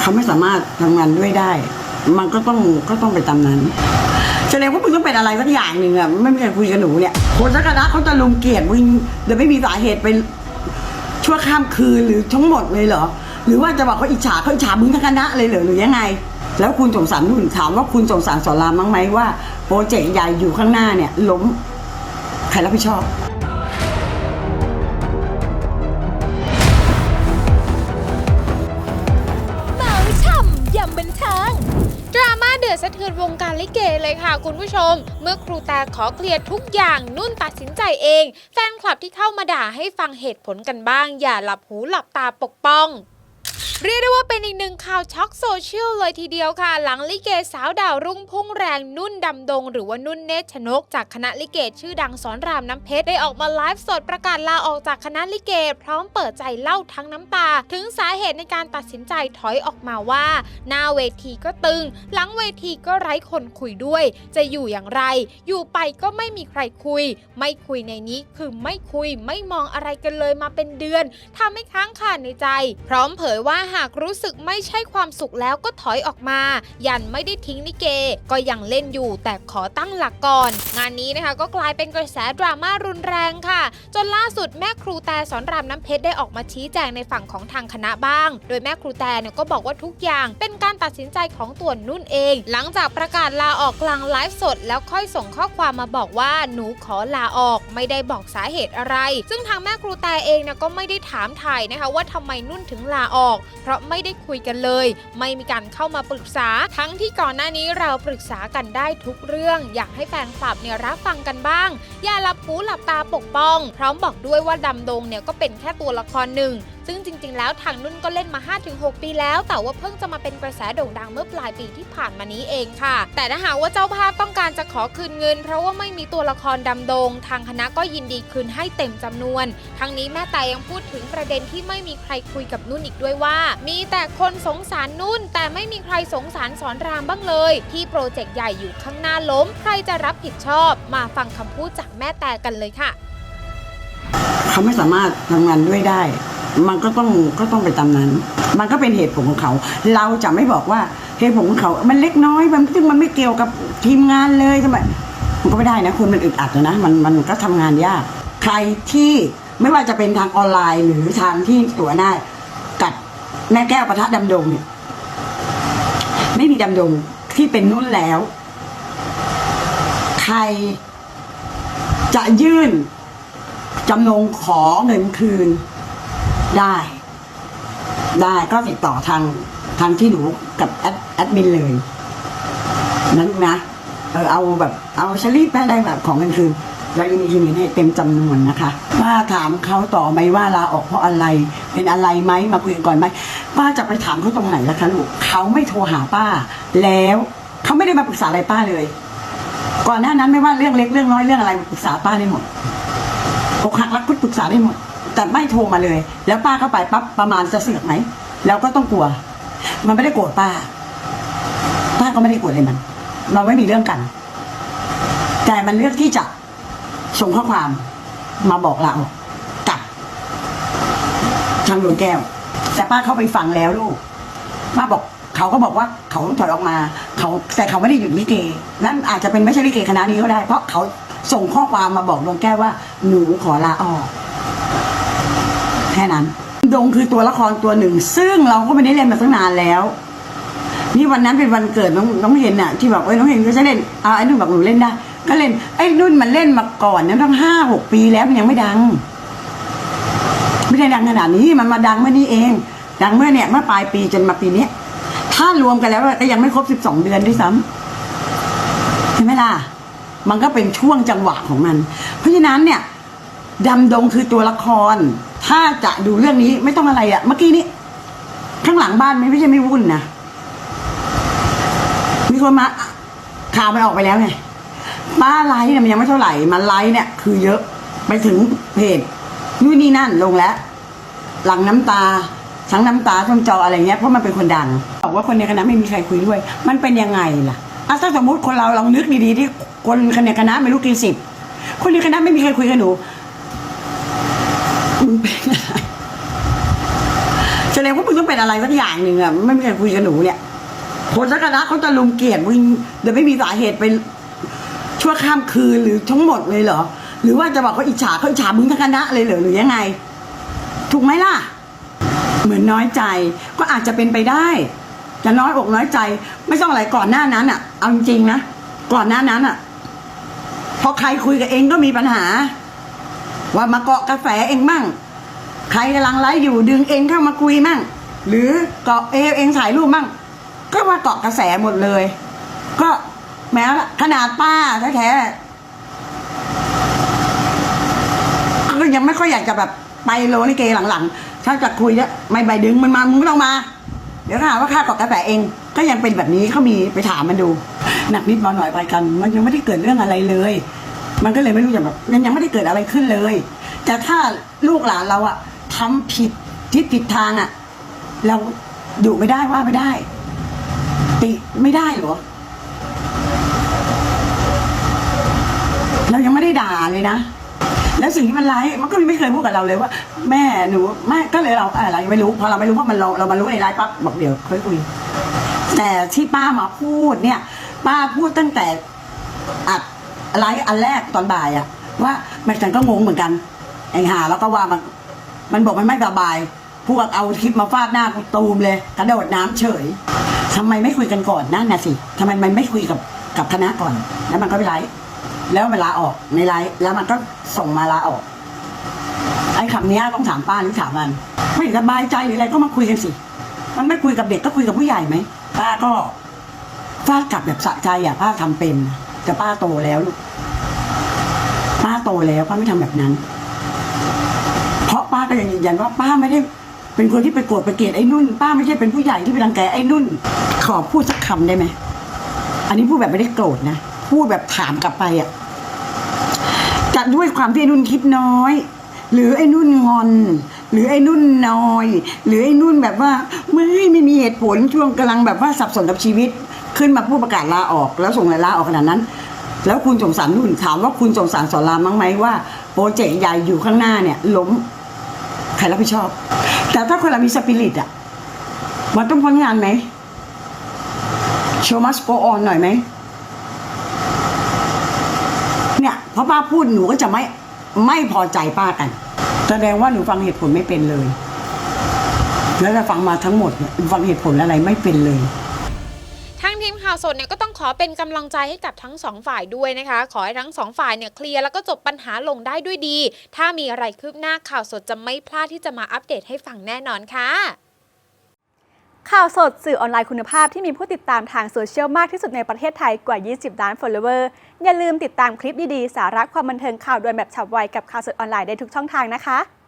เขาไม่สามารถทำงานด้วยได้ มันก็ต้องก็ต้องไปตามนั้นแสดงว่ามึงต้องเป็นอะไรสักอย่างหนึ่งอะไม่มีใครคุยกับหนูเนี่ยคนสักคณะเขาจะลุมเกลียดมึงโดยไม่มีสาเหตุเป็นชั่วข้ามคืนหรือทั้งหมดเลยเหรอหรือว่าจะบอกเขาอิจฉาเขาอิจฉามึงทั้งคณะเลยเหรอหรือยังไง แล้วคุณสงสารนุ่นถามว่าคุณสงสารสอนรามบ้างไหมว่าโปรเจกต์ใหญ่อยู่ข้างหน้าเนี่ยล้มใครรับผิดชอบือดสะเทือนวงการลิเกเลยค่ะคุณผู้ชม เมื่อครูแต่ขอเคลียร์ทุกอย่างนุ่นตัดสินใจเอง แฟนคลับที่เข้ามาด่าให้ฟังเหตุผลกันบ้าง อย่าหลับหูหลับตาปกป้อง เรียกได้ว่าเป็นอีกหนึ่งข่าวช็อกโซเชียลเลยทีเดียวค่ะ หลังลิเกสาวดาวรุ่งพุ่งแรงนุ่นดำดง หรือว่านุ่นเนชนก จากคณะลิเกชื่อดังสอนรามน้ำเพชรได้ออกมาไลฟ์สดประกาศลาออกจากคณะลิเก พร้อมเปิดใจเล่าทั้งน้ำตา ถึงสาเหตุในการตัดสินใจถอยออกมาว่า หน้าเวทีก็ตึง หลังเวทีก็ไร้คนคุยด้วย จะอยู่อย่างไร อยู่ไปก็ไม่มีใครคุย ไม่คุยในนี้คือไม่คุยไม่มองอะไรกันเลยมาเป็นเดือนทำให้ค้างคาในใจ พร้อมเผยว่า่าหากรู้สึกไม่ใช่ความสุขแล้วก็ถอยออกมา ยันไม่ได้ทิ้งลิเก ก็ยังเล่นอยู่แต่ขอตั้งหลักก่อน งานนี้นะคะก็กลายเป็นกระแสดราม่ารุนแรงค่ะ จนล่าสุดแม่ครูแต่สอนรามน้ำเพชรได้ออกมาชี้แจงในฝั่งของทางคณะบ้าง โดยแม่ครูแต่เนี่ยก็บอกว่าทุกอย่างเป็นการตัดสินใจของตัวนุ่นเอง หลังจากประกาศลาออกกลางไลฟ์สด แล้วค่อยส่งข้อความมาบอกว่าหนูขอลาออกไม่ได้บอกสาเหตุอะไร ซึ่งทางแม่ครูแต่เองเนี่ยก็ไม่ได้ถามถ่ายนะคะว่าทำไมนุ่นถึงลาออกเพราะไม่ได้คุยกันเลย ไม่มีการเข้ามาปรึกษา ทั้งที่ก่อนหน้านี้เราปรึกษากันได้ทุกเรื่อง อยากให้แฟนคลับเนี่ยรับฟังกันบ้าง อย่าหลับหูหลับตาปกป้อง พร้อมบอกด้วยว่าดำดงเนี่ยก็เป็นแค่ตัวละครหนึ่งซึ่งจริง ๆ แล้วทางนุ่นก็เล่นมา 5-6 ปีแล้ว แต่ว่าเพิ่งจะมาเป็นกระแสโด่งดังเมื่อปลายปีที่ผ่านมานี้เองค่ะ แต่ถ้าหากว่าเจ้าภาพต้องการจะขอคืนเงิน เพราะว่าไม่มีตัวละครดำดง ทางคณะก็ยินดีคืนให้เต็มจำนวน ทั้งนี้แม่แต่ยังพูดถึงประเด็นที่ไม่มีใครคุยกับนุ่นอีกด้วยว่า มีแต่คนสงสารนุ่น แต่ไม่มีใครสงสารสอนรามบ้างเลย ที่โปรเจกต์ใหญ่อยู่ข้างหน้าล้ม ใครจะรับผิดชอบ มาฟังคำพูดจากแม่แต่กันเลยค่ะ เขาไม่สามารถทำงานด้วยได้ มันก็ต้องก็ต้องไปตามนั้น มันก็เป็นเหตุผลของเขา เราจะไม่บอกว่าเหตุผลของเขา มันเล็กน้อยมันซึ่งมันไม่เกี่ยวกับทีมงานเลยทำไมมันก็ไม่ได้นะคุณมันอึดอัดนะมันมันก็ทำงานยาก ใครที่ไม่ว่าจะเป็นทางออนไลน์หรือทางที่ตัวหน้ากับแม่แก้วประทะดำดงเนี่ยไม่มีดำดงที่เป็นนุ่นแล้ว ใครจะยื่นจำนงขอเงินคืน ได้ ได้ก็ติดต่อทางทางที่หนูกับแอดแอดมินเลยนั้นนะเออเอาแบบ เอาชลีปได้แบบของเงินคืนเรายินดีคืนเงินให้เต็มจำนวนนะคะ ป้าถามเขาต่อไหมว่าลาออกเพราะอะไร เป็นอะไรไหมมาคุยกันก่อนไหมป้าจะไปถามเขาตรงไหนล่ะคะลูกเขาไม่โทรหาป้า แล้วเขาไม่ได้มาปรึกษาอะไรป้าเลย ก่อนหน้านั้นไม่ว่าเรื่องเล็กเรื่องน้อยเรื่องอะไรปรึกษาป้าได้หมดอกหักรักคุดปรึกษาได้หมด แต่ไม่โทรมาเลย แล้วป้าเข้าไปปั๊บประมาณจะเสือกไหมแล้วก็ต้องกลัว มันไม่ได้โกรธป้า ป้าก็ไม่ได้โกรธเลยมัน เราไม่มีเรื่องกัน แต่มันเลือกที่จะส่งข้อความมาบอกเรากับทางดวงแก้ว แต่ป้าเข้าไปฟังแล้วลูกป้าบอกเขาก็บอกว่าเขาถอยออกมา เขาแต่เขาไม่ได้หยุดลิเกนั่นอาจจะเป็นไม่ใช่ลิเกคณะนี้ก็ได้ เพราะเขาส่งข้อความมาบอกดวงแก้วว่าหนูขอลาออก แค่นั้น ดงคือตัวละครตัวหนึ่ง ซึ่งเราก็ไม่ได้เล่นมาตั้งนานแล้วนี่วันนั้นเป็นวันเกิดน้องน้องเห็นน่ะที่บอกเอ้ยน้องเห็นก็จะเล่นอ่าไอ้นุ่นบอกหนูเล่นได้ก็เล่นไอ้นุ่นมันเล่นมาก่อนนะตั้งห้าหกปีแล้วมันยังไม่ดัง ไม่ได้ดังขนาดนี้มันมาดังเมื่อนี้เอง ดังเมื่อเนี่ยเมื่อปลายปีจนมาปีเนี้ยถ้ารวมกันแล้วก็ยังไม่ครบสิบสองเดือนด้วยซ้ำใช่ไหมล่ะมันก็เป็นช่วงจังหวะของมัน เพราะฉะนั้นเนี่ยดำดงคือตัวละคร ถ้าจะดูเรื่องนี้ไม่ต้องอะไรอะเมื่อกี้นี้ข้างหลังบ้านไม่ใช่ไม่วุ่นนะมีคนมาข่าวมันออกไปแล้วไงป้าไลฟ์เนี่ยมันยังไม่เท่าไหร่มันไลฟ์เนี่ย คือเยอะไปถึงเพจนู่นนี่นั่นลงแล้ว หลังน้ำตาทั้งน้ำตาทั้งจออะไรเงี้ยเพราะมันเป็นคนดัง บอกว่าคนในคณะไม่มีใครคุยด้วย มันเป็นยังไงล่ะอะถ้าสมมติคนเราลองนึกดีๆที่คนในคณะไม่รู้กี่สิบคนในคณะไม่มีใครคุยกับหนู มึงเป็นอะไรแสดงว่ามึงต้องเป็นอะไรสักอย่างหนึ่งอะไม่มีใครคุยกับหนูเนี่ย คนสักคณะเขาจะลุมเกลียดมึงโดยไม่มีสาเหตุเป็นชั่วข้ามคืนหรือทั้งหมดเลยเหรอ หรือว่าจะบอกเขาอิจฉาเขาอิจฉามึงทั้งคณะเลยเหรอหรือยังไง ถูกไหมล่ะ เหมือนน้อยใจก็อาจจะเป็นไปได้ จะน้อยอกน้อยใจ ไม่ต้องอะไรก่อนหน้านั้นอะเอาจริงนะก่อนหน้านั้นอะพอใครคุยกับเองก็มีปัญหา ว่ามาเกาะกาแฟเองมั่ง ใครกำลังไลฟ์อยู่ดึงเองเข้ามาคุยมั่ง หรือเกาะเอวเองถ่ายรูปมั่ง ก็มาเกาะกระแสหมดเลย ก็แม้ขนาดป้าแท้ๆก็ยังไม่ค่อยอยากจะแบบไปโลนิเกหลังๆ ถ้าจะคุยเนี่ยไม่ใบดึงมันมามึงไม่ต้องมา เดี๋ยวถ้าหาว่าข้าเกาะกระแสเอง ก็ยังเป็นแบบนี้เขามีไปถามมันดู หนักนิดเบาหน่อยไปกัน มันยังไม่ได้เกิดเรื่องอะไรเลย มันก็เลยไม่รู้จะแบบมันยังไม่ได้เกิดอะไรขึ้นเลย แต่ถ้าลูกหลานเราอะทำผิดทิศผิดทางอะเราดุไม่ได้ว่าไม่ได้ ติไม่ได้หรอเรายังไม่ได้ด่าเลยนะ แล้วสิ่งที่มันไลฟ์มันก็ไม่เคยพูดกับเราเลยว่า แม่หนูไม่ก็เลยเราอะไรไม่รู้พอเราไม่รู้เพราะมันเราเรามารู้ในไลฟ์ปั๊บบอกเดี๋ยวค่อยคุยแต่ที่ป้ามาพูดเนี่ย ป้าพูดตั้งแต่อัด ไลฟ์อันแรกตอนบ่ายอะว่าแม่ฉันก็งงเหมือนกันไอ้ห่าแล้วก็ว่ามันมันบอกมันไม่สบาย พวกเอาคลิปมาฟาดหน้ากูตูมเลย กระโดดน้ำเฉยทำไมไม่คุยกันก่อนนั่นน่ะสิทำไมมันไม่คุยกับกับคณะก่อน แล้วมันก็ไปไลฟ์แล้วมันลาออกในไลฟ์แล้วมันก็ส่งมาลาออกไอ้คำนี้ต้องถามป้าหรือถามมัน ไม่สบายใจหรืออะไรก็มาคุยกันสิ มันไม่คุยกับเด็กก็คุยกับผู้ใหญ่ไหมป้าก็ฟาดกลับแบบสะใจอะป้าทำเป็น แต่ป้าโตแล้วลูกป้าโตแล้วป้าไม่ทำแบบนั้น เพราะป้าก็ยังยืนยันว่าป้าไม่ได้เป็นคนที่ไปโกรธไปเกลียดไอ้นุ่น ป้าไม่ใช่เป็นผู้ใหญ่ที่ไปรังแกไอ้นุ่น ขอพูดสักคำได้ไหมอันนี้พูดแบบไม่ได้โกรธนะพูดแบบถามกลับไปอะจะด้วยความที่ไอ้นุ่นคิดน้อย หรือไอ้นุ่นงอน หรือไอ้นุ่นนอย หรือไอ้นุ่นแบบว่าไม่ไม่มีเหตุผลช่วงกำลังแบบว่าสับสนกับชีวิต ขึ้นมาพูดประกาศลาออก แล้วส่งลาออกขนาดนั้น แล้วคุณสงสารนุ่นถามว่าคุณสงสารสอนรามั้งไหมว่าโปรเจกต์ใหญ่อยู่ข้างหน้าเนี่ยล้มใครรับผิดชอบ แต่ถ้าคนเรามีสปิริตอะมันต้องพ้นงานไหมโชว์มัสโกออนหน่อยไหมเนี่ยพอป้าพูดหนูก็จะไม่ไม่พอใจป้ากัน แสดงว่าหนูฟังเหตุผลไม่เป็นเลย แล้วจะฟังมาทั้งหมดฟังเหตุผลอะไรไม่เป็นเลย ข่าวสดเนี่ยก็ต้องขอเป็นกำลังใจให้กับทั้งสองฝ่ายด้วยนะคะ ขอให้ทั้งสองฝ่ายเนี่ยเคลียร์แล้วก็จบปัญหาลงได้ด้วยดี ถ้ามีอะไรคืบหน้าข่าวสดจะไม่พลาดที่จะมาอัปเดตให้ฟังแน่นอนค่ะ ข่าวสดสื่อออนไลน์คุณภาพที่มีผู้ติดตามทางโซเชียลมากที่สุดในประเทศไทยกว่า 20 ล้าน follower อย่าลืมติดตามคลิปดีๆ สาระความบันเทิงข่าวด่วนแบบฉับไวกับข่าวสดออนไลน์ได้ทุกช่องทางนะคะ